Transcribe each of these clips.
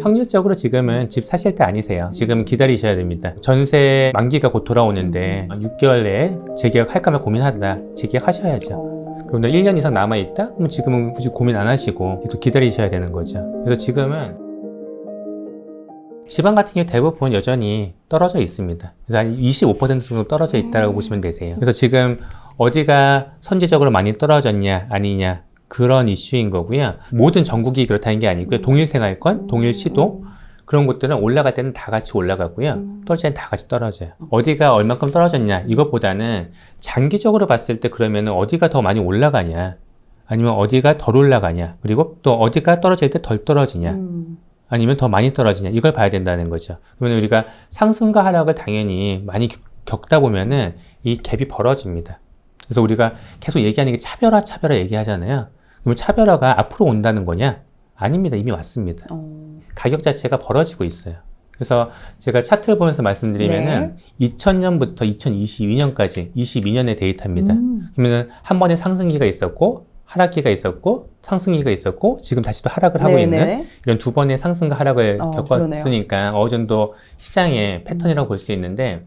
확률적으로 지금은 집 사실 때 아니세요. 지금 기다리셔야 됩니다. 전세 만기가 곧 돌아오는데 6개월 내에 재계약 할까 말 고민하다 재계약 하셔야죠. 어, 그런데 1년 이상 남아있다? 그럼 지금은 굳이 고민 안 하시고 계속 기다리셔야 되는 거죠. 그래서 지금은 지방 같은 경우 대부분 여전히 떨어져 있습니다. 그래서 한 25% 정도 떨어져 있다고 음. 보시면 되세요. 그래서 지금 어디가 선제적으로 많이 떨어졌냐, 아니냐, 그런 이슈인 거고요. 모든 전국이 그렇다는 게 아니고요. 동일 생활권, 동일 시도, 그런 곳들은 올라갈 때는 다 같이 올라가고요. 음. 떨어질 때는 다 같이 떨어져요. 어디가 얼만큼 떨어졌냐, 이것보다는 장기적으로 봤을 때 그러면 어디가 더 많이 올라가냐, 아니면 어디가 덜 올라가냐, 그리고 또 어디가 떨어질 때 덜 떨어지냐, 음. 아니면 더 많이 떨어지냐, 이걸 봐야 된다는 거죠. 그러면 우리가 상승과 하락을 당연히 많이 겪- 겪다 보면은 이 갭이 벌어집니다. 그래서 우리가 계속 얘기하는 게 차별화, 차별화 얘기하잖아요. 그러면 차별화가 앞으로 온다는 거냐? 아닙니다. 이미 왔습니다. 어, 가격 자체가 벌어지고 있어요. 그래서 제가 차트를 보면서 말씀드리면은 2000년부터 2022년까지 22년의 데이터입니다. 음. 그러면 한 번에 상승기가 있었고 하락기가 있었고 상승기가 있었고 지금 다시 또 하락을 하고 네, 있는 네. 이런 두 번의 상승과 하락을 어, 겪었으니까 어느 정도 시장의 패턴이라고 볼수 있는데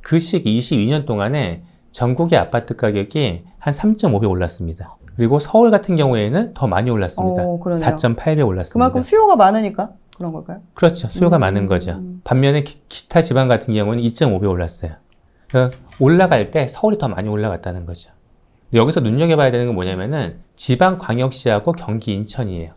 그 시기 22년 동안에 전국의 아파트 가격이 한 3.5배 올랐습니다. 그리고 서울 같은 경우에는 더 많이 올랐습니다. 어, 그러네요. 4.8배 올랐습니다. 그만큼 수요가 많으니까 그런 걸까요? 그렇죠. 수요가 음, 많은 거죠. 음. 반면에 기, 타 지방 같은 경우는 2.5배 올랐어요. 그러니까 올라갈 때 서울이 더 많이 올라갔다는 거죠. 여기서 눈여겨봐야 되는 건 뭐냐면은 지방 광역시하고 경기 인천이에요.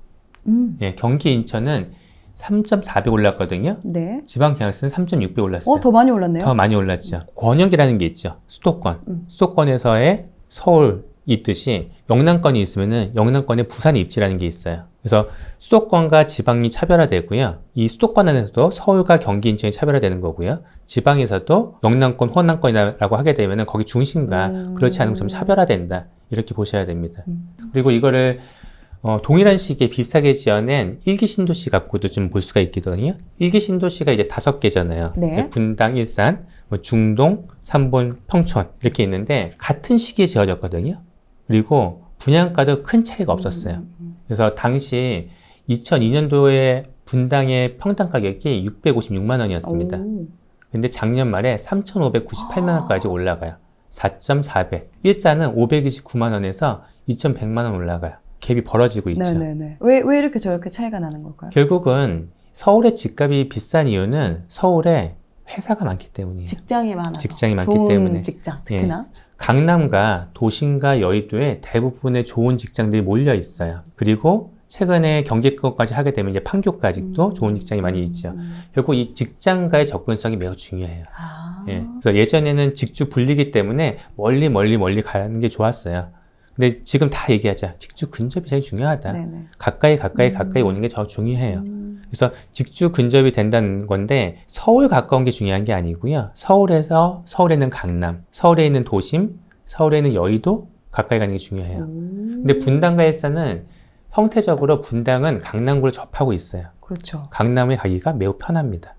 음. 예, 경기 인천은 3.4배 올랐거든요. 네. 지방 광역시는 3.6배 올랐어요. 어, 더 많이 올랐네요. 더 많이 올랐죠. 권역이라는 게 있죠. 수도권. 음. 수도권에서의 서울 있듯이 영남권이 있으면은 영남권에 부산이 입지라는 게 있어요. 그래서 수도권과 지방이 차별화되고요. 이 수도권 안에서도 서울과 경기 인천이 차별화되는 거고요. 지방에서도 영남권, 호남권이라고 하게 되면은 거기 중심과 음. 그렇지 않은 좀 차별화된다. 이렇게 보셔야 됩니다. 음. 그리고 이거를 어, 동일한 시기에 비슷하게 지어낸 일기 신도시 갖고도 좀 볼 수가 있거든요. 일기 신도시가 이제 다섯 개잖아요. 네. 분당, 일산, 뭐 중동, 삼본, 평촌 이렇게 있는데 같은 시기에 지어졌거든요. 그리고 분양가도 큰 차이가 없었어요. 음, 그래서 당시 2002년도에 분당의 평당 가격이 656만 원이었습니다. 오. 근데 작년 말에 3,598만 원까지 올라가요. 4.4배. 일산은 529만 원에서 2,100만 원 올라가요. 갭이 벌어지고 있죠. 네네네. 왜, 왜 이렇게 저렇게 차이가 나는 걸까요? 결국은 서울의 집값이 비싼 이유는 서울에 회사가 많기 때문이에요. 직장이 많아서. 직장이 많기 때문에. 예. 직장, 특히나. 강남과 도심과 여의도에 대부분의 좋은 직장들이 몰려 있어요. 그리고 최근에 경기권까지 하게 되면 이제 판교까지도 음. 좋은 직장이 많이 있죠. 음. 결국 이 직장과의 접근성이 매우 중요해요. 아. 예. 그래서 예전에는 직주 분리기 때문에 멀리 멀리 멀리 가는 게 좋았어요. 근데 지금 다 얘기하자. 직주 근접이 제일 중요하다. 네네. 가까이 가까이 음. 가까이 오는 게 더 중요해요. 음. 그래서 직주 근접이 된다는 건데 서울 가까운 게 중요한 게 아니고요. 서울에서 서울에 있는 강남, 서울에 있는 도심, 서울에 있는 여의도 가까이 가는 게 중요해요. 음. 근데 분당과 일산은 형태적으로 분당은 강남구를 접하고 있어요. 그렇죠. 강남에 가기가 매우 편합니다.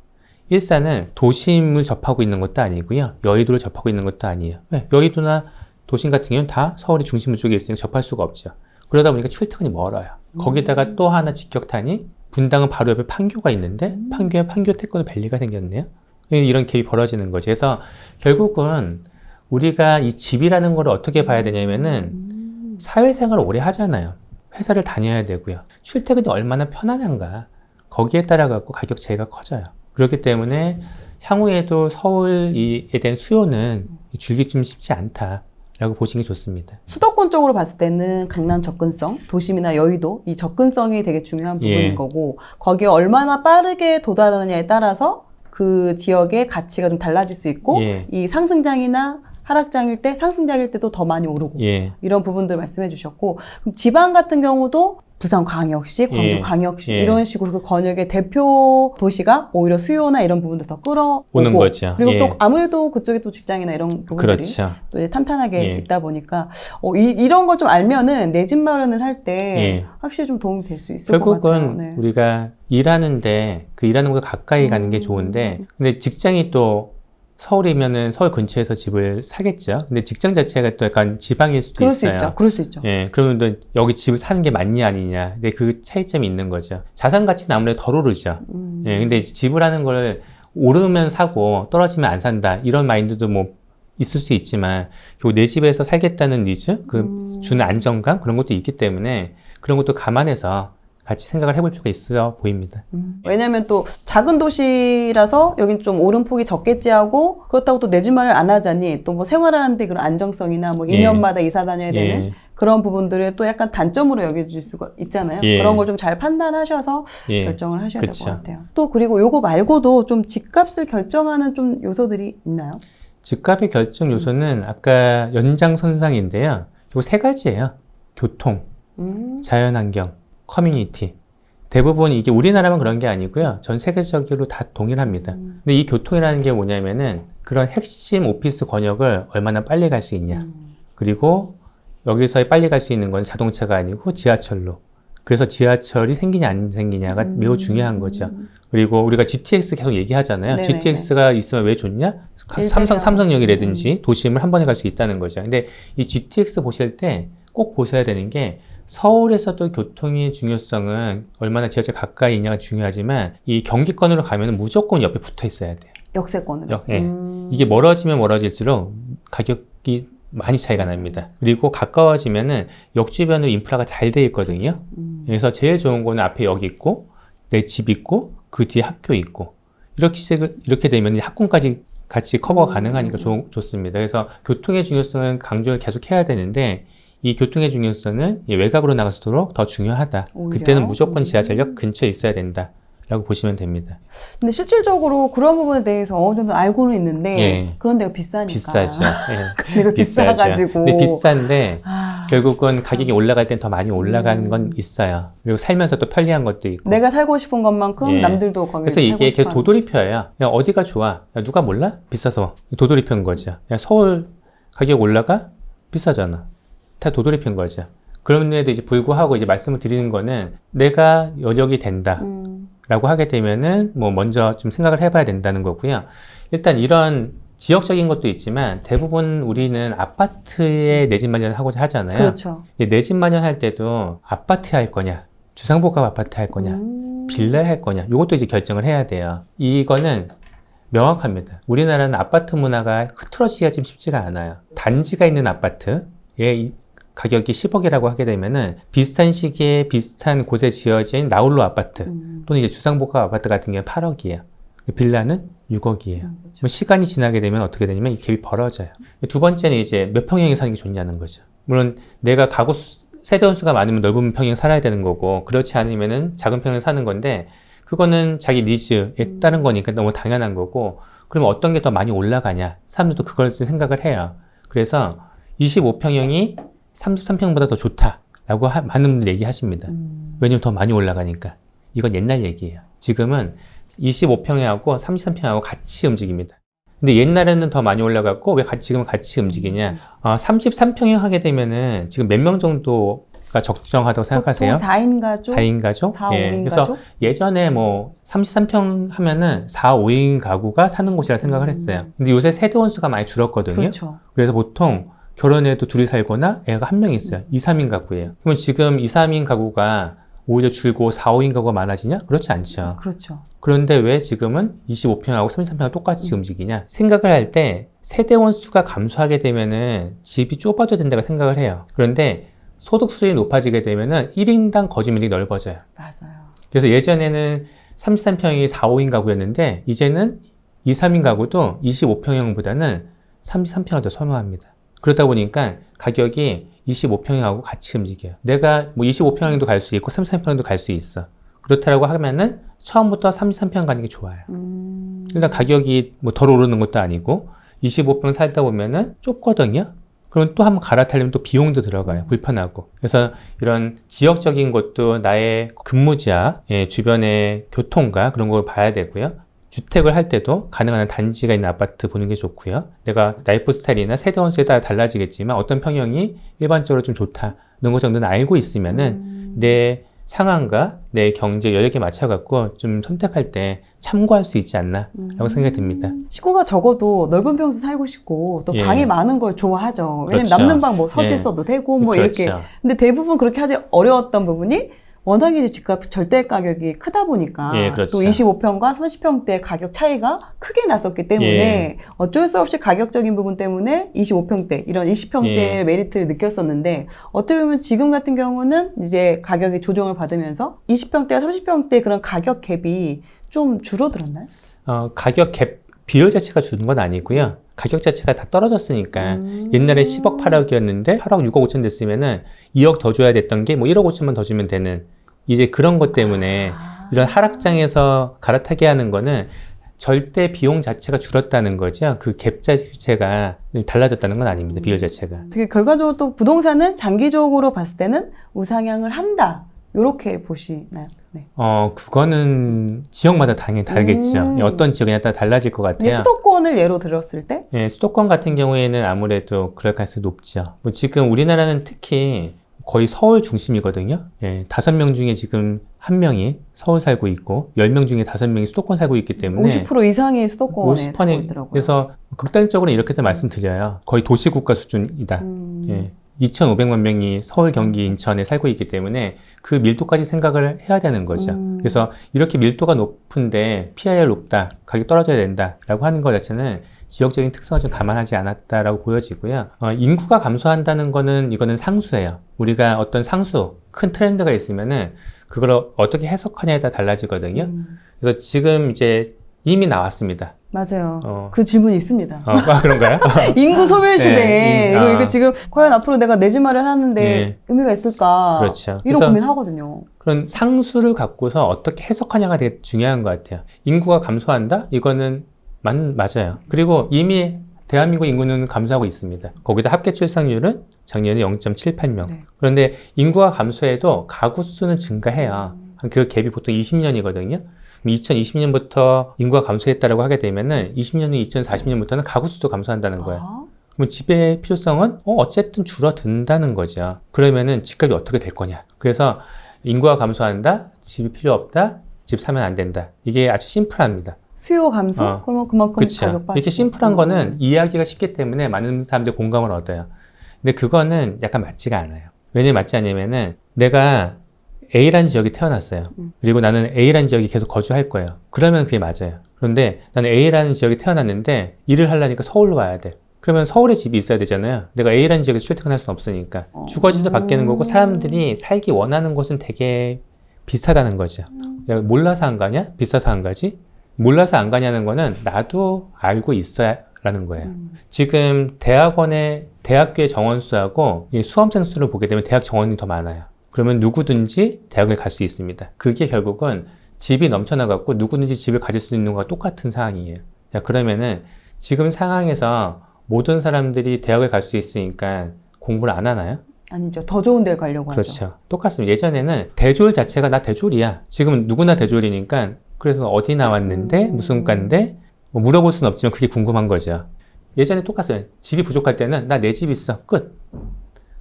일산은 도심을 접하고 있는 것도 아니고요. 여의도를 접하고 있는 것도 아니에요. 왜? 여의도나 도심 같은 경우는 다 서울의 중심 쪽에 있으니까 접할 수가 없죠. 그러다 보니까 출퇴근이 멀어요. 거기다가 또 하나 직격탄이 분당은 바로 옆에 판교가 있는데 판교에 판교 태권도 밸리가 생겼네요. 이런 갭이 벌어지는 거죠. 그래서 결국은 우리가 이 집이라는 걸 어떻게 봐야 되냐면은 음. 사회생활을 오래 하잖아요. 회사를 다녀야 되고요. 출퇴근이 얼마나 편안한가. 거기에 따라 갖고 가격 차이가 커져요. 그렇기 때문에 향후에도 서울에 대한 수요는 줄기 좀 쉽지 않다 라고 보시는 게 좋습니다. 수도권 쪽으로 봤을 때는 강남 접근성, 도심이나 여의도 이 접근성이 되게 중요한 부분인 예. 거고 거기에 얼마나 빠르게 도달하느냐에 따라서 그 지역의 가치가 좀 달라질 수 있고 예. 이 상승장이나 하락장일 때 상승장일 때도 더 많이 오르고 예. 이런 부분들 말씀해 주셨고 그럼 지방 같은 경우도 부산 광역시, 광주 예. 광역시 예. 이런 식으로 그 권역의 대표 도시가 오히려 수요나 이런 부분들 더 끌어오고 오는 거죠. 그리고 예. 또 아무래도 그쪽에 또 직장이나 이런 부분들이 그렇죠. 또 이제 탄탄하게 예. 있다 보니까 어, 이, 런걸좀 알면은 내 집 마련을 할때 예. 확실히 좀 도움이 될 수 있을 것 같아요. 결국은 네. 우리가 일하는데 그 일하는 곳에 가까이 가는 게 음. 좋은데 근데 직장이 또 서울이면은 서울 근처에서 집을 사겠죠. 근데 직장 자체가 또 약간 지방일 수도 그럴 수 있어요. 있죠. 그럴 수 있죠. 예, 그러면 또 여기 집을 사는 게 맞냐 아니냐. 근데 그 차이점이 있는 거죠. 자산 가치는 아무래도 덜 오르죠. 음. 예, 근데 이제 지불하는 걸 오르면 사고 떨어지면 안 산다. 이런 마인드도 뭐 있을 수 있지만 결국 내 집에서 살겠다는 니즈, 그 음. 주는 안정감 그런 것도 있기 때문에 그런 것도 감안해서 같이 생각을 해볼 필요가 있어 보입니다. 음. 왜냐면 또 작은 도시라서 여긴 좀 오름폭이 적겠지 하고 그렇다고 또 내집 마련 안 하자니 또 뭐 생활하는데 그런 안정성이나 뭐 예. 2년마다 이사 다녀야 되는 예, 그런 부분들을 또 약간 단점으로 여겨질 수가 있잖아요. 예. 그런 걸 좀 잘 판단하셔서 예. 결정을 하셔야 될. 것 같아요. 또 그리고 요거 말고도 좀 집값을 결정하는 좀 요소들이 있나요? 집값의 결정 요소는 아까 연장선상인데요. 요세 가지예요. 교통, 음. 자연환경, 커뮤니티. 대부분 이게 우리나라만 그런 게 아니고요. 전 세계적으로 다 동일합니다. 음. 근데 이 교통이라는 게 뭐냐면은 그런 핵심 오피스 권역을 얼마나 빨리 갈 수 있냐. 음. 그리고 여기서 빨리 갈 수 있는 건 자동차가 아니고 지하철로. 그래서 지하철이 생기냐 안 생기냐가 음. 매우 중요한 거죠. 그리고 우리가 GTX 계속 얘기하잖아요. 네네네. GTX가 있으면 왜 좋냐? 삼성 삼성역이라든지 도심을 한 번에 갈 수 있다는 거죠. 근데 이 GTX 보실 때 꼭 보셔야 되는 게 서울에서도 교통의 중요성은 얼마나 지하철 가까이 있냐가 중요하지만 이 경기권으로 가면 무조건 옆에 붙어 있어야 돼요. 역세권으로. 역, 예. 음. 이게 멀어지면 멀어질수록 가격이 많이 차이가 납니다. 그리고 가까워지면은 역 주변으로 인프라가 잘 돼 있거든요. 음. 그래서 제일 좋은 거는 앞에 역 있고 내 집 있고 그 뒤에 학교 있고 이렇게 세- 이렇게 되면 학군까지 같이 커버 음. 가능하니까 좋, 좋습니다. 그래서 교통의 중요성은 강조를 계속 해야 되는데 이 교통의 중요성은 이 외곽으로 나갈수록 더 중요하다. 오히려? 그때는 무조건 음. 지하철역 근처에 있어야 된다. 라고 보시면 됩니다. 근데 실질적으로 그런 부분에 대해서 어느 정도 알고는 있는데 예. 그런 데가 비싸니까. 비싸죠. 예. 비싸죠. 비싸가지고. 근데 비싼데 아, 결국은 가격이 올라갈 땐 더 많이 올라가는 음. 건 있어요. 그리고 살면서 또 편리한 것도 있고. 내가 살고 싶은 것만큼 예. 남들도 거기 그래서 이게 계속 도돌이표예요. 야, 어디가 좋아? 야, 누가 몰라? 비싸서. 도돌이표인 거죠. 야, 서울 가격 올라가? 비싸잖아. 다 도돌이표인 거죠. 그럼에도 이제 불구하고 이제 말씀을 드리는 거는 내가 여력이 된다. 음, 라고 하게 되면은 뭐 먼저 좀 생각을 해봐야 된다는 거고요. 일단 이런 지역적인 것도 있지만 대부분 우리는 아파트에 내 집 마련을 하고자 하잖아요. 그렇죠. 내 집 마련할 때도 아파트에 할 거냐, 주상복합 아파트 할 거냐, 음, 빌라에 할 거냐, 이것도 이제 결정을 해야 돼요. 이거는 명확합니다. 우리나라는 아파트 문화가 흐트러지기가 좀 쉽지가 않아요. 단지가 있는 아파트의 이 가격이 10억이라고 하게 되면은 비슷한 시기에 비슷한 곳에 지어진 나홀로 아파트 음, 또는 이제 주상복합 아파트 같은 경우는 8억이에요. 빌라는 6억이에요. 음, 그렇죠. 뭐 시간이 지나게 되면 어떻게 되냐면 이 갭이 벌어져요. 두 번째는 이제 몇 평형에 사는 게 좋냐는 거죠. 물론 내가 가구 수- 세대 원수가 많으면 넓은 평형 살아야 되는 거고 그렇지 않으면은 작은 평형 사는 건데 그거는 자기 니즈에 음. 따른 거니까 너무 당연한 거고 그러면 어떤 게 더 많이 올라가냐 사람들도 그걸 생각을 해요. 그래서 25평형이 33평보다 더 좋다라고 하- 많은 분들 얘기하십니다. 음, 왜냐면 더 많이 올라가니까. 이건 옛날 얘기예요. 지금은 25평하고 33평하고 같이 움직입니다. 근데 옛날에는 더 많이 올라갔고 왜 같이 지금은 같이 움직이냐? 아, 33평형 하게 되면은 지금 몇 명 정도 가 적정하다고 생각하세요? 보통 4인 가족, 4인 가족? 4, 예. 5인 그래서 가족. 예전에 뭐 33평 하면은 4, 5인 가구가 사는 곳이라 생각을 했어요. 근데 요새 세대 원수가 많이 줄었거든요. 음. 그렇죠. 그래서 보통 결혼해도 둘이 살거나 애가 한 명 있어요. 2, 3인 가구예요. 그러면 지금 2, 3인 가구가 오히려 줄고 4, 5인 가구가 많아지냐? 그렇지 않죠. 그렇죠. 그런데 왜 지금은 25평하고 33평하고 똑같이 움직이냐? 생각을 할 때 세대 원 수가 감소하게 되면은 집이 좁아져야 된다고 생각을 해요. 그런데 소득 수준이 높아지게 되면은 1인당 거주 면적이 넓어져요. 맞아요. 그래서 예전에는 33평이 4, 5인 가구였는데 이제는 2, 3인 가구도 25평형보다는 33평을 더 선호합니다. 그러다 보니까 가격이 25평형하고 같이 움직여요. 내가 뭐 25평형도 갈 수 있고 33평형도 갈 수 있어. 그렇다고 하면은 처음부터 33평 가는 게 좋아요. 음, 일단 가격이 뭐 덜 오르는 것도 아니고 25평 살다 보면은 좁거든요. 그럼 또 한번 갈아타려면 또 비용도 들어가요. 불편하고. 그래서 이런 지역적인 것도 나의 근무지와 예, 주변의 교통과 그런 걸 봐야 되고요. 주택을 할 때도 가능한 한 단지가 있는 아파트 보는 게 좋고요. 내가 라이프 스타일이나 세대 원수에 따라 달라지겠지만 어떤 평형이 일반적으로 좀 좋다. 이런 거 정도는 알고 있으면은 음, 내 상황과 내 경제 여력에 맞춰갖고 좀 선택할 때 참고할 수 있지 않나라고 음. 생각이 듭니다. 식구가 적어도 넓은 평수 살고 싶고 또 예. 방이 많은 걸 좋아하죠. 왜냐면 그렇죠. 남는 방 뭐 서재 예. 써도 되고 뭐 그렇죠. 이렇게. 근데 대부분 그렇게 하지 어려웠던 부분이 워낙에 이제 집값 절대 가격이 크다 보니까 예, 그렇죠. 또 25평과 30평대 가격 차이가 크게 났었기 때문에 예. 어쩔 수 없이 가격적인 부분 때문에 25평대 이런 20평대의 예. 메리트를 느꼈었는데 어떻게 보면 지금 같은 경우는 이제 가격이 조정을 받으면서 20평대와 30평대 그런 가격 갭이 좀 줄어들었나요? 어, 가격 갭 비율 자체가 주는 건 아니고요. 가격 자체가 다 떨어졌으니까 음. 옛날에 10억 8억이었는데 8억 6억 5천 됐으면은 2억 더 줘야 됐던 게 뭐 1억 5천만 더 주면 되는 이제 그런 것 때문에 아. 이런 하락장에서 갈아타게 하는 거는 절대 비용 자체가 줄었다는 거죠. 그 갭 자체가 달라졌다는 건 아닙니다. 비율 자체가. 되게 결과적으로 또 부동산은 장기적으로 봤을 때는 우상향을 한다. 요렇게 보시나요? 네. 어, 그거는 지역마다 당연히 다르겠죠. 음. 어떤 지역에 따라 달라질 것 같아요. 수도권을 예로 들었을 때 예, 수도권 같은 경우에는 아무래도 그럴 가능성이 높죠. 뭐 지금 우리나라는 특히 거의 서울 중심이거든요. 예, 다섯 명 중에 지금 한 명이 서울 살고 있고, 열 명 중에 다섯 명이 수도권 살고 있기 때문에 50% 이상이 수도권에 살고 50%에 있더라고요. 그래서 극단적으로 이렇게 말씀드려요. 거의 도시 국가 수준이다. 음. 예. 2,500만 명이 서울, 경기, 인천에 살고 있기 때문에 그 밀도까지 생각을 해야 되는 거죠. 음. 그래서 이렇게 밀도가 높은데 PIR 높다, 가격 떨어져야 된다라고 하는 것 자체는 지역적인 특성을 좀 감안하지 않았다라고 보여지고요. 어, 인구가 감소한다는 거는 이거는 상수예요. 우리가 어떤 상수, 큰 트렌드가 있으면은 그걸 어떻게 해석하냐에 따라 달라지거든요. 음. 그래서 지금 이제 이미 나왔습니다. 맞아요. 어. 그 질문이 있습니다. 어, 아, 그런가요? 인구 소멸 시대에 네, 인- 이거, 아. 이거 지금 과연 앞으로 내가 내집 마련 하는데 네. 의미가 있을까? 그렇죠. 이런 고민하거든요. 그런 상수를 갖고서 어떻게 해석하냐가 되게 중요한 것 같아요. 인구가 감소한다? 이거는 맞, 맞아요. 그리고 이미 대한민국 인구는 감소하고 있습니다. 거기다 합계 출산율은 작년에 0.78명. 네. 그런데 인구가 감소해도 가구 수는 증가해요. 그 갭이 보통 20년이거든요. 2020년부터 인구가 감소했다라고 하게 되면은 20년 후 2040년부터는 가구 수도 감소한다는 거예요. 아, 그럼 집의 필요성은 어, 어쨌든 줄어든다는 거죠. 그러면은 집값이 어떻게 될 거냐. 그래서 인구가 감소한다, 집이 필요 없다, 집 사면 안 된다. 이게 아주 심플합니다. 수요 감소? 어. 그러면 그만큼 그렇죠. 가격 빠지고. 이렇게 심플한 음. 거는 이해하기가 쉽기 때문에 많은 사람들이 공감을 얻어요. 근데 그거는 약간 맞지가 않아요. 왜냐면 맞지 않냐면은 내가 A라는 지역에 태어났어요. 음. 그리고 나는 A라는 지역에 계속 거주할 거예요. 그러면 그게 맞아요. 그런데 나는 A라는 지역에 태어났는데 일을 하려니까 서울로 와야 돼. 그러면 서울에 집이 있어야 되잖아요. 내가 A라는 지역에서 출퇴근할 수는 없으니까. 어. 주거지도 바뀌는 거고 사람들이 살기 원하는 곳은 되게 비슷하다는 거죠. 야, 몰라서 안 가냐? 비싸서 안 가지? 몰라서 안 가냐는 거는 나도 알고 있어야라는 거예요. 음. 지금 대학원의 대학교의 정원 수하고 이 수험생 수를 보게 되면 대학 정원이 더 많아요. 그러면 누구든지 대학을 갈 수 있습니다. 그게 결국은 집이 넘쳐나갖고 누구든지 집을 가질 수 있는 것과 똑같은 상황이에요. 자, 그러면은 지금 상황에서 모든 사람들이 대학을 갈 수 있으니까 공부를 안 하나요? 아니죠. 더 좋은 데 가려고 하죠. 그렇죠. 똑같습니다. 예전에는 대졸 자체가 나 대졸이야. 지금은 누구나 대졸이니까 그래서 어디 나왔는데 음. 무슨 과인데 뭐 물어볼 수는 없지만 그게 궁금한 거죠. 예전에 똑같아요. 집이 부족할 때는 나 내 집 있어. 끝.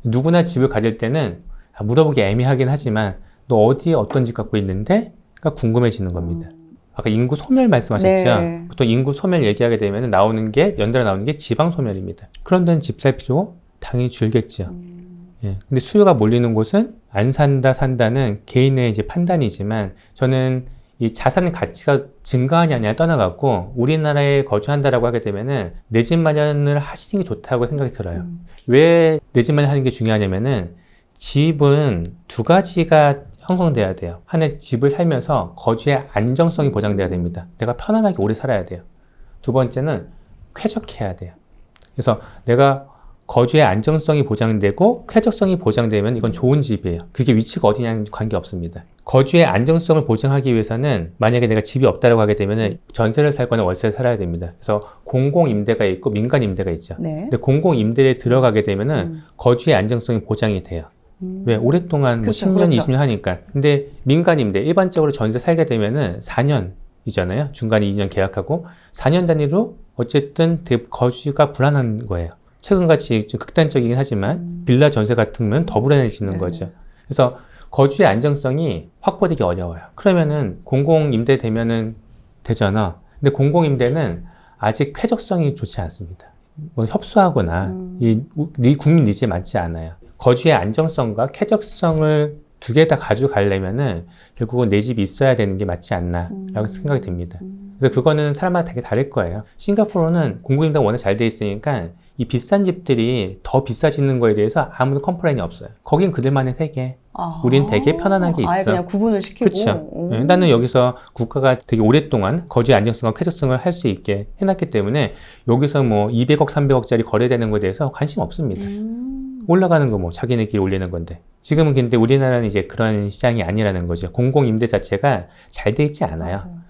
누구나 집을 가질 때는 아, 물어보기 애매하긴 하지만 너 어디에 어떤 집 갖고 있는데? 가 궁금해지는 겁니다. 아까 인구 소멸 말씀하셨죠? 네. 보통 인구 소멸 얘기하게 되면 나오는 게 연달아 나오는 게 지방 소멸입니다. 그런 데는 집살 필요 당연히 줄겠죠. 음. 예. 근데 수요가 몰리는 곳은 안 산다, 산다는 개인의 이제 판단이지만 저는 이 자산의 가치가 증가하냐냐를 떠나갖고 우리나라에 거주한다라고 하게 되면은 내 집 마련을 하시는 게 좋다고 생각이 들어요. 음. 왜내 집 마련 하는 게 중요하냐면은 집은 두 가지가 형성돼야 돼요. 하나 집을 살면서 거주의 안정성이 보장돼야 됩니다. 내가 편안하게 오래 살아야 돼요. 두 번째는 쾌적해야 돼요. 그래서 내가 거주의 안정성이 보장되고 쾌적성이 보장되면 이건 좋은 집이에요. 그게 위치가 어디냐는 관계 없습니다. 거주의 안정성을 보장하기 위해서는 만약에 내가 집이 없다고 하게 되면 전세를 살거나 월세를 살아야 됩니다. 그래서 공공 임대가 있고 민간 임대가 있죠. 네. 근데 공공 임대에 들어가게 되면은 음. 거주의 안정성이 보장이 돼요. 음. 왜 오랫동안 뭐 그렇죠, 10년, 그렇죠. 20년 하니까. 근데 민간 임대 일반적으로 전세 살게 되면은 4년이잖아요. 중간에 2년 계약하고 4년 단위로 어쨌든 대- 거주가 불안한 거예요. 최근같이 좀 극단적이긴 하지만 음. 빌라 전세 같으면 더 불안해지는 네. 거죠. 그래서 거주의 안정성이 확보되기 어려워요. 그러면은 공공임대 되면은 되잖아. 근데 공공임대는 아직 쾌적성이 좋지 않습니다. 뭐 협소하거나 음. 이 우- 네 국민 니즈에 맞지 않아요. 거주의 안정성과 쾌적성을 두 개 다 가져가려면은 결국은 내 집이 있어야 되는 게 맞지 않나라고 음. 생각이 듭니다. 음. 그래서 그거는 사람마다 되게 다를 거예요. 싱가포르는 공공임대가 워낙 잘 돼 있으니까 이 비싼 집들이 더 비싸지는 거에 대해서 아무도 컴플레인이 없어요. 거긴 그들만의 세계. 아. 우린 되게 편안하게 아예 있어. 그냥 구분을 시키고. 그렇죠. 오. 예, 나는 여기서 국가가 되게 오랫동안 거주의 안정성과 쾌적성을 할 수 있게 해놨기 때문에 여기서 뭐 200억, 300억짜리 거래되는 거에 대해서 관심 없습니다. 음. 올라가는 거 뭐 자기네끼리 올리는 건데 지금은 근데 우리나라는 이제 그런 시장이 아니라는 거죠. 공공임대 자체가 잘 돼 있지 않아요. 맞아요.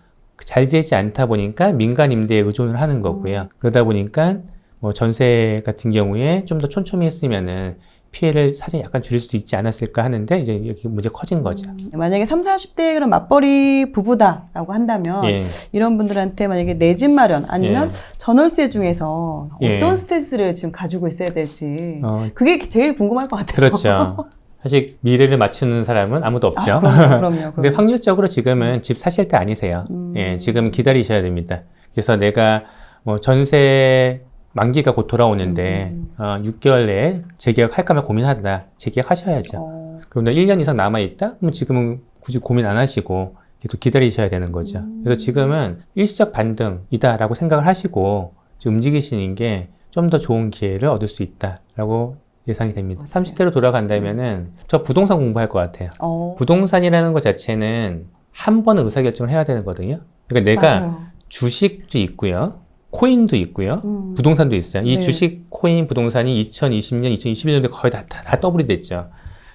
잘 되지 않다 보니까 민간 임대에 의존을 하는 거고요. 음. 그러다 보니까 뭐 전세 같은 경우에 좀 더 촘촘히 했으면은 피해를 사실 약간 줄일 수도 있지 않았을까 하는데 이제 여기 문제 커진 거죠. 음. 만약에 3, 40대 그런 맞벌이 부부다라고 한다면 예. 이런 분들한테 만약에 내 집 마련 아니면 예. 전월세 중에서 예. 어떤 스트레스를 지금 가지고 있어야 될지 어, 그게 제일 궁금할 것 같아요. 그렇죠. 사실 미래를 맞추는 사람은 아무도 없죠. 아, 그럼요, 그럼요. 근데 그럼요. 확률적으로 지금은 집 사실 때 아니세요. 음. 예, 지금 기다리셔야 됩니다. 그래서 내가 뭐 전세 만기가 곧 돌아오는데 음. 어, 6개월 내에 재계약 할까 말 고민하다 재계약 하셔야죠. 어, 그런데 1년 이상 남아 있다? 그럼 지금은 굳이 고민 안 하시고 계속 기다리셔야 되는 거죠. 음. 그래서 지금은 일시적 반등이다라고 생각을 하시고 지금 움직이시는 게 좀 더 좋은 기회를 얻을 수 있다라고 예상이 됩니다. 맞아요. 30대로 돌아간다면은 저 부동산 공부할 것 같아요. 어, 부동산이라는 것 자체는 한 번은 의사결정을 해야 되는 거거든요. 그러니까 내가 맞아요. 주식도 있고요. 코인도 있고요. 음. 부동산도 있어요. 이 네. 주식, 코인, 부동산이 2020년, 2021년도에 거의 다, 다, 다 더블이 됐죠.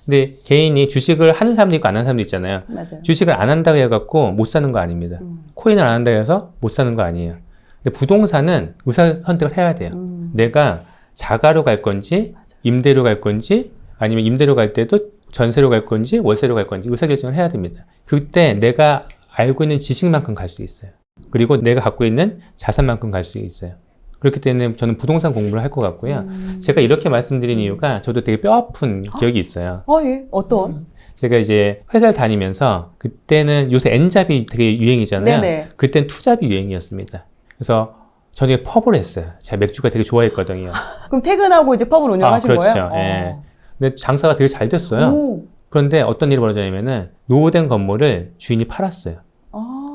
근데 개인이 주식을 하는 사람도 있고 안 하는 사람도 있잖아요. 맞아요. 주식을 안 한다고 해갖고 못 사는 거 아닙니다. 음. 코인을 안 한다고 해서 못 사는 거 아니에요. 근데 부동산은 의사 선택을 해야 돼요. 음. 내가 자가로 갈 건지, 임대로 갈 건지, 아니면 임대로 갈 때도 전세로 갈 건지, 월세로 갈 건지 의사결정을 해야 됩니다. 그때 내가 알고 있는 지식만큼 갈 수 있어요. 그리고 내가 갖고 있는 자산만큼 갈 수 있어요. 그렇기 때문에 저는 부동산 공부를 할 것 같고요. 음. 제가 이렇게 말씀드린 이유가 저도 되게 뼈 아픈 기억이 있어요. 어, 예. 어떤? 제가 이제 회사를 다니면서 그때는 요새 N잡이 되게 유행이잖아요. 네네. 그땐 투잡이 유행이었습니다. 그래서 저녁에 펍을 했어요. 제가 맥주가 되게 좋아했거든요. 그럼 퇴근하고 이제 펍을 운영하신 아, 그렇죠. 거예요? 예. 근데 장사가 되게 잘 됐어요. 오. 그런데 어떤 일이 벌어졌냐면은 노후된 건물을 주인이 팔았어요.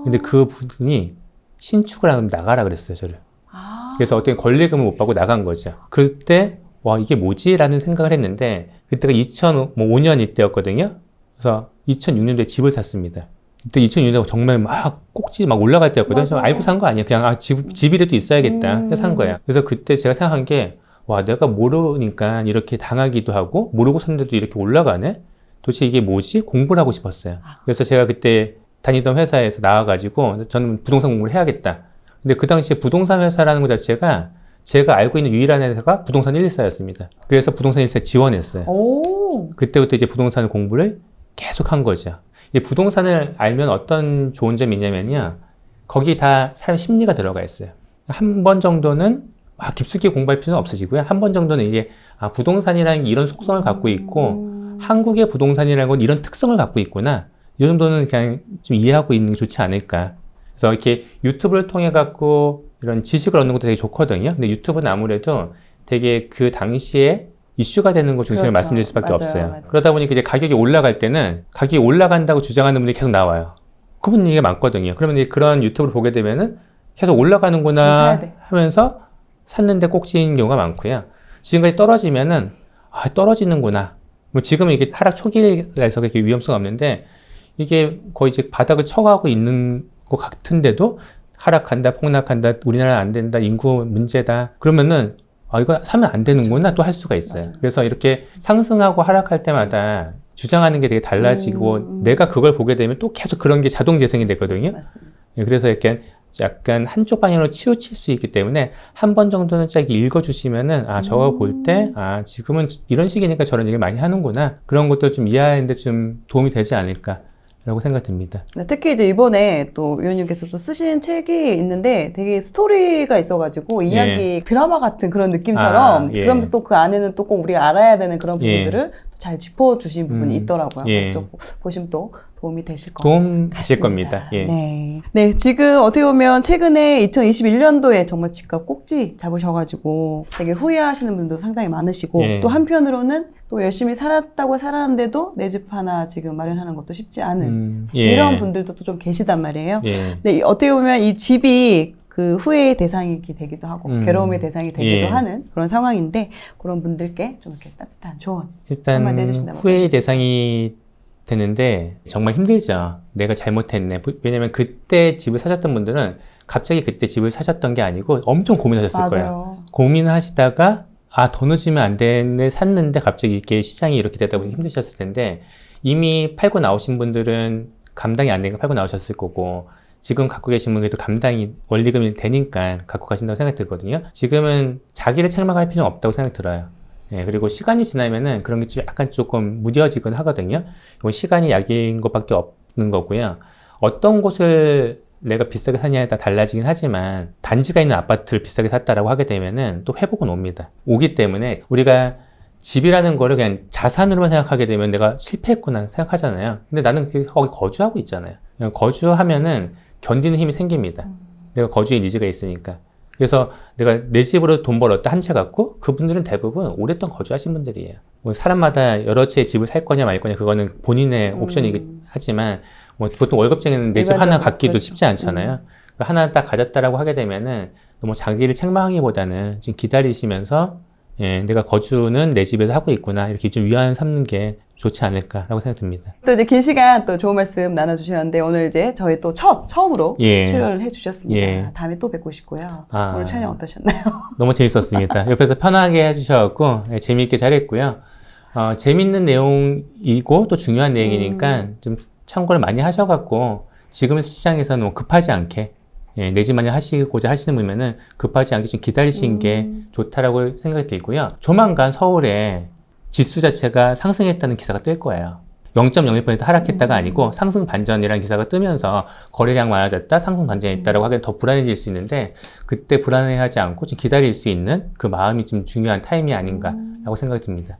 아. 근데 그 분이 신축을 하면 나가라 그랬어요, 저를. 아. 그래서 어떻게 권리금을 못 받고 나간 거죠. 그때 와 이게 뭐지라는 생각을 했는데 그때가 2005년 이때였거든요. 그래서 2006년도에 집을 샀습니다. 그때 2006년도에 정말 막 꼭지 막 올라갈 때였거든요. 그래서. 알고 산 거 아니에요. 그냥 아 집, 집이라도 있어야겠다. 음. 해서 산 거예요. 그래서 그때 제가 생각한 게 와 내가 모르니까 이렇게 당하기도 하고 모르고 샀는데도 이렇게 올라가네. 도대체 이게 뭐지? 공부를 하고 싶었어요. 아. 그래서 제가 그때 다니던 회사에서 나와가지고 저는 부동산 공부를 해야겠다. 근데 그 당시에 부동산 회사라는 것 자체가 제가 알고 있는 유일한 회사가 부동산 114였습니다. 그래서 부동산 114 지원했어요. 오. 그때부터 이제 부동산 공부를 계속 한 거죠. 이 부동산을 알면 어떤 좋은 점이 있냐면요. 거기 다 사람 심리가 들어가 있어요. 한 번 정도는 막 깊숙이 공부할 필요는 없으시고요. 한 번 정도는 이게 아, 부동산이라는 게 이런 속성을 갖고 있고 음. 한국의 부동산이라는 건 이런 특성을 갖고 있구나. 이 정도는 그냥 좀 이해하고 있는 게 좋지 않을까. 그래서 이렇게 유튜브를 통해 갖고 이런 지식을 얻는 것도 되게 좋거든요. 근데 유튜브는 아무래도 되게 그 당시에 이슈가 되는 것 중심을 그렇죠. 말씀드릴 수밖에 맞아요, 없어요. 맞아요. 그러다 보니까 이제 가격이 올라갈 때는 가격이 올라간다고 주장하는 분들이 계속 나와요. 그분 얘기가 많거든요. 그러면 이제 그런 유튜브를 보게 되면은 계속 올라가는구나 돼. 하면서 샀는데 꼭지인 경우가 많고요. 지금까지 떨어지면은 아 떨어지는구나. 뭐 지금은 이게 하락 초기라서 그렇게 위험성 없는데 이게 거의 이제 바닥을 쳐가고 있는 것 같은데도 하락한다, 폭락한다, 우리나라 안 된다, 인구 문제다. 그러면은 아 이거 사면 안 되는구나 또 할 수가 있어요. 맞아요. 그래서 이렇게 상승하고 하락할 때마다 주장하는 게 되게 달라지고 음, 음. 내가 그걸 보게 되면 또 계속 그런 게 자동 재생이 되거든요. 맞습니다. 예, 그래서 이렇게 약간 한쪽 방향으로 치우칠 수 있기 때문에 한 번 정도는 쫙 읽어주시면은 아 저거 음. 볼때 아 지금은 이런 시기니까 저런 얘기를 많이 하는구나 그런 것도 좀 이해하는데 좀 도움이 되지 않을까 라고 생각됩니다. 네, 특히 이제 이번에 또 의원님께서 또 쓰신 책이 있는데 되게 스토리가 있어가지고 이야기 드라마 같은 그런 느낌처럼 아, 예. 그러면서 또 그 안에는 또 꼭 우리가 알아야 되는 그런 예. 부분들을 또 잘 짚어주신 부분이 음, 있더라고요. 예. 그래서 좀 보시면 또 도움이 되실 것 도움 되실. 겁니다. 예. 네. 네, 지금 어떻게 보면 최근에 2021년도에 정말 집값 꼭지 잡으셔가지고 되게 후회하시는 분도 상당히 많으시고 예. 또 한편으로는 또 열심히 살았다고 살았는데도 내 집 하나 지금 마련하는 것도 쉽지 않은 음, 예. 이런 분들도 또 좀 계시단 말이에요. 예. 네, 이- 어떻게 보면 이 집이 그 후회의 대상이 되기도 하고 음. 괴로움의 대상이 되기도 예. 하는 그런 상황인데 그런 분들께 좀 이렇게 따뜻한 조언 일단 후회의 대상이 되는데 정말 힘들죠. 내가 잘못했네. 부- 왜냐면 그때 집을 사셨던 분들은 갑자기 그때 집을 사셨던 게 아니고 엄청 고민하셨을 거예요. 맞아요. 고민하시다가 아, 더 늦으면 안 되네 샀는데 갑자기 이렇게 시장이 이렇게 되다 보니 힘드셨을 텐데 이미 팔고 나오신 분들은 감당이 안 되니까 팔고 나오셨을 거고 지금 갖고 계신 분들도 감당이 원리금이 되니까 갖고 가신다고 생각이 들거든요. 지금은 자기를 책망할 필요는 없다고 생각이 들어요. 예, 그리고 시간이 지나면은 그런 게 좀 약간 조금 무뎌지곤 하거든요. 이건 시간이 약인 것밖에 없는 거고요. 어떤 곳을 내가 비싸게 사냐에 따라 달라지긴 하지만 단지가 있는 아파트를 비싸게 샀다라고 하게 되면은 또 회복은 옵니다. 오기 때문에 우리가 집이라는 거를 그냥 자산으로만 생각하게 되면 내가 실패했구나 생각하잖아요. 근데 나는 그 거기 거주하고 있잖아요. 거주하면은 견디는 힘이 생깁니다. 내가 거주의 니즈가 있으니까. 그래서 내가 내 집으로 돈 벌었다 한 채 갖고 그분들은 대부분 오랫동안 거주하신 분들이에요. 뭐 사람마다 여러 채의 집을 살 거냐 말 거냐 그거는 본인의 음. 옵션이긴 하지만 뭐 보통 월급쟁이는 내 집 하나 갖기도 그렇죠. 쉽지 않잖아요. 하나 딱 가졌다라고 하게 되면은 너무 자기를 책망하기보다는 좀 기다리시면서 예, 내가 거주는 내 집에서 하고 있구나 이렇게 좀 위안 삼는 게 좋지 않을까라고 생각 듭니다. 또 이제 긴 시간 또 좋은 말씀 나눠주셨는데 오늘 이제 저희 또 첫 처음으로 예. 출연을 해주셨습니다. 예. 다음에 또 뵙고 싶고요. 아. 오늘 촬영 어떠셨나요? 너무 재밌었습니다. 옆에서 편하게 해주셔갖고 예, 재미있게 잘했고요. 어, 재밌는 내용이고 또 중요한 내용이니까 좀 참고를 많이 하셔갖고 지금 시장에서는 너무 급하지 않게 예, 내집 마련 하시고자 하시는 분이면은 급하지 않게 좀 기다리시는 게 좋다라고 생각이 들고요. 조만간 서울에 지수 자체가 상승했다는 기사가 뜰 거예요. 0.01% 하락했다가 아니고 상승 반전이라는 기사가 뜨면서 거래량 많아졌다, 상승 반전이 있다라고 하기엔 더 불안해질 수 있는데 그때 불안해하지 않고 좀 기다릴 수 있는 그 마음이 좀 중요한 타임이 아닌가라고 생각이 듭니다.